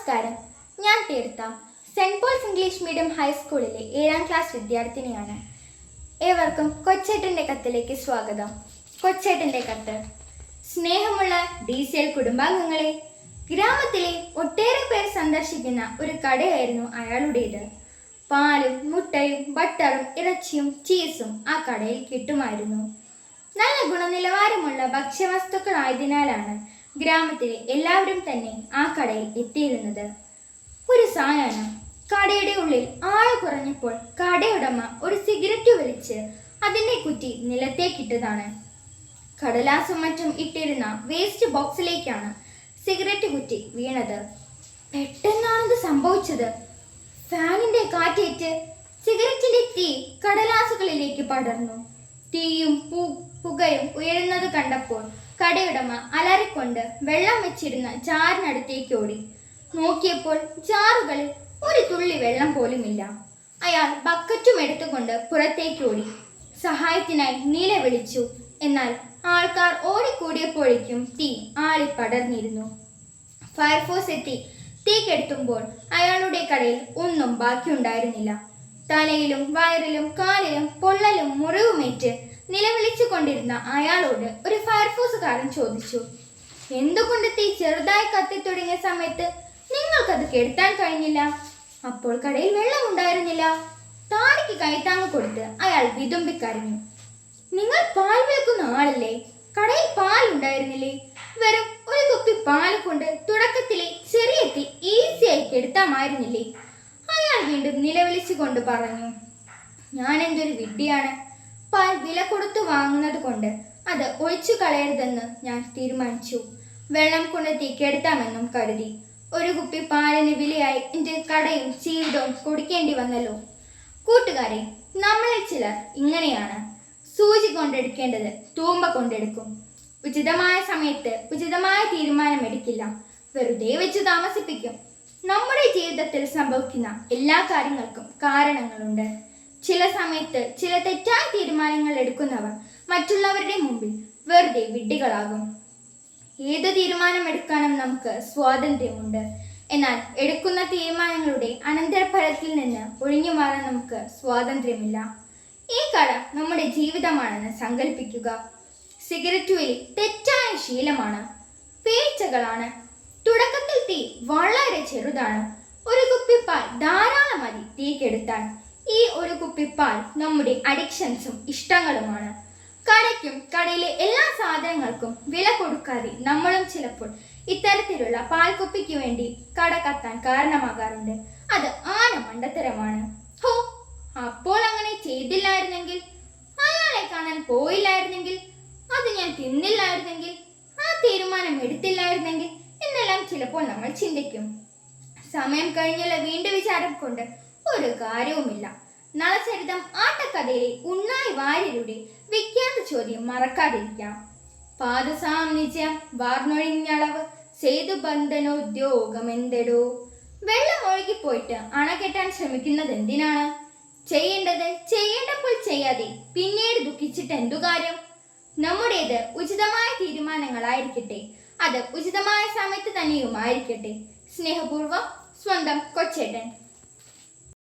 നമസ്കാരം. ഞാൻ തീർത്ത. സെന്റ് പോൾസ് ഇംഗ്ലീഷ് മീഡിയം ഹൈസ്കൂളിലെ ഏഴാം ക്ലാസ് വിദ്യാർത്ഥിനിയാണ്. ഏവർക്കും കൊച്ചേട്ടന്റെ കത്തിലേക്ക് സ്വാഗതം. കൊച്ചേട്ടന്റെ കത്ത്. സ്നേഹമുള്ള ഡി സി എൽ കുടുംബാംഗങ്ങളെ ഗ്രാമത്തിലെ ഒട്ടേറെ പേർ സന്ദർശിക്കുന്ന ഒരു കടയായിരുന്നു അയാളുടേത്. പാലും മുട്ടയും ബട്ടറും ഇറച്ചിയും ചീസും ആ കടയിൽ കിട്ടുമായിരുന്നു. നല്ല ഗുണനിലവാരമുള്ള ഭക്ഷ്യവസ്തുക്കളായതിനാലാണ് ഗ്രാമത്തിലെ എല്ലാവരും തന്നെ ആ കടയിൽ എത്തിയിരുന്നത്. ഒരു സായാഹ്നം കടയുടെ ഉള്ളിൽ ആൾ കുറഞ്ഞപ്പോൾ കടയുടമ ഒരു സിഗരറ്റ് വലിച്ച് അതിന്റെ കുറ്റി നിലത്തേക്കിട്ടതാണ് കടലാസും മറ്റും ഇട്ടിരുന്ന വേസ്റ്റ് ബോക്സിലേക്കാണ് സിഗരറ്റ് കുറ്റി വീണത്. പെട്ടെന്നാണിത് സംഭവിച്ചത്. ഫാനിന്റെ കാറ്റേറ്റ് സിഗരറ്റിന്റെ തീ കടലാസുകളിലേക്ക് പടർന്നു. തീയും പൂ പുകയും ഉയരുന്നത് കണ്ടപ്പോൾ കടയുടമ അലറിക്കൊണ്ട് വെള്ളം വെച്ചിരുന്ന ജാറിനടുത്തേക്ക് ഓടി. നോക്കിയപ്പോൾ ചാറുകളിൽ ഒരു തുള്ളി വെള്ളം പോലുമില്ല. അയാൾ ബക്കറ്റും എടുത്തുകൊണ്ട് പുറത്തേക്ക് ഓടി. സഹായത്തിനായി നീല വിളിച്ചു. എന്നാൽ ആൾക്കാർ ഓടിക്കൂടിയപ്പോഴേക്കും തീ ആളി പടർന്നിരുന്നു. ഫയർഫോഴ്സ് എത്തി. തീ കെടുത്തുമ്പോൾ അയാളുടെ കടയിൽ ഒന്നും ബാക്കിയുണ്ടായിരുന്നില്ല. തലയിലും വയറിലും കാലിലും പൊള്ളലും മുറിവുമേറ്റ് നിലവിളിച്ചു കൊണ്ടിരുന്ന അയാളോട് ഒരു ഫയർഫോഴ്സുകാരൻ ചോദിച്ചു എന്തുകൊണ്ട് തീ ചെറുതായി കത്തിത്തുടങ്ങിയ സമയത്ത് നിങ്ങൾക്കത് കെടുത്താൻ കഴിഞ്ഞില്ല? അപ്പോൾ കടയിൽ വെള്ളമുണ്ടായിരുന്നില്ല താടിക്ക് കൈത്താങ്ങ് കൊടുത്ത് അയാൾ വിതുമ്പിക്കരഞ്ഞു. നിങ്ങൾ പാൽ വിൽക്കുന്ന ആളല്ലേ? കടയിൽ പാൽ ഉണ്ടായിരുന്നില്ലേ? വെറും ഒരു കുപ്പി പാൽ കൊണ്ട് തുടക്കത്തിലെ ചെറിയ തീ ഈസിയായി കെടുത്താമായിരുന്നില്ലേ? വീണ്ടും നിലവിളിച്ചുകൊണ്ട് പറഞ്ഞു ഞാൻ എന്തൊരു വിഡ്ഢിയാണ്. പാൽ വില കൊടുത്തു വാങ്ങുന്നത് കൊണ്ട് അത് ഒഴിച്ചു കളയരുതെന്ന് ഞാൻ തീരുമാനിച്ചു. വെള്ളം കൊണ്ട് തീക്കെടുത്താമെന്നും കരുതി. ഒരു കുപ്പി പാലിന് വിലയായി എന്റെ കടയും ജീവിതവും കൊടുക്കേണ്ടി വന്നല്ലോ. കൂട്ടുകാരെ നമ്മളിൽ ചിലർ ഇങ്ങനെയാണ്. സൂചി കൊണ്ടെടുക്കേണ്ടത് തൂമ്പ കൊണ്ടെടുക്കും. ഉചിതമായ സമയത്ത് ഉചിതമായ തീരുമാനം എടുക്കില്ല വെറുതെ വെച്ച് താമസിപ്പിക്കും. നമ്മുടെ ജീവിതത്തിൽ സംഭവിക്കുന്ന എല്ലാ കാര്യങ്ങൾക്കും കാരണങ്ങളുണ്ട്. ചില സമയത്ത് ചില തെറ്റായ തീരുമാനങ്ങൾ എടുക്കുന്നവർ മറ്റുള്ളവരുടെ മുമ്പിൽ വെറുതെ വിഡ്ഢികളാകും. ഏത് തീരുമാനം എടുക്കാനും നമുക്ക് സ്വാതന്ത്ര്യമുണ്ട്. എന്നാൽ എടുക്കുന്ന തീരുമാനങ്ങളുടെ അനന്തരഫലത്തിൽ നിന്ന് ഒഴിഞ്ഞു മാറാൻ നമുക്ക് സ്വാതന്ത്ര്യമില്ല. ഈ കട നമ്മുടെ ജീവിതമാണെന്ന് സങ്കല്പിക്കുക. സിഗരറ്റ് വലി തെറ്റായ ശീലമാണ്. വീഴ്ചകളാണ് തുടക്കത്തിൽ തീ വളരെ ചെറുതാണ്. ഒരു കുപ്പിപ്പാൽ ധാരാളം മതി തീ ഈ ഒരു കുപ്പിപ്പാൽ നമ്മുടെ അഡിക്ഷൻസും ഇഷ്ടങ്ങളുമാണ്. കടയ്ക്കും കടയിലെ എല്ലാ സാധനങ്ങൾക്കും വില കൊടുക്കാതെ നമ്മളും ചിലപ്പോൾ ഇത്തരത്തിലുള്ള പാൽക്കുപ്പിക്ക് വേണ്ടി കട കത്താൻ കാരണമാകാറുണ്ട്. അത് ആന മണ്ടത്തരമാണ് ഹോ അപ്പോൾ അങ്ങനെ ചെയ്തില്ലായിരുന്നെങ്കിൽ? അയാളെ കാണാൻ പോയില്ലായിരുന്നെങ്കിൽ? അത് ഞാൻ തിന്നില്ലായിരുന്നെങ്കിൽ ആ തീരുമാനം എടുത്തില്ലായിരുന്നെങ്കിൽ എന്നെല്ലാം ചിലപ്പോൾ നമ്മൾ ചിന്തിക്കും. സമയം കഴിഞ്ഞുള്ള വീണ്ടും വിചാരം കൊണ്ട് ഒരു കാര്യവുമില്ല. നളചരിതം ആട്ടക്കഥയിലെ ഉണ്ണായി വാര്യരുടെ വിഖ്യാത ചോദ്യം മറക്കാതിരിക്കാം. പാദസാന്നിധ്യം വാർന്നൊഴിഞ്ഞളവ് സേതു ബന്ധനോദ്യോഗമെന്തടോ വെള്ളം ഒഴുകിപ്പോയിട്ട് അണ കെട്ടാൻ ശ്രമിക്കുന്നത് എന്തിനാണ് ചെയ്യേണ്ടത് ചെയ്യേണ്ടപ്പോൾ ചെയ്യാതെ പിന്നീട് ദുഃഖിച്ചിട്ട് എന്തു കാര്യം? നമ്മുടേത് ഉചിതമായ തീരുമാനങ്ങളായിരിക്കട്ടെ അത് ഉചിതമായ സമയത്ത് തന്നെയുമായിരിക്കട്ടെ. സ്നേഹപൂർവം സ്വന്തം കൊച്ചേട്ടൻ.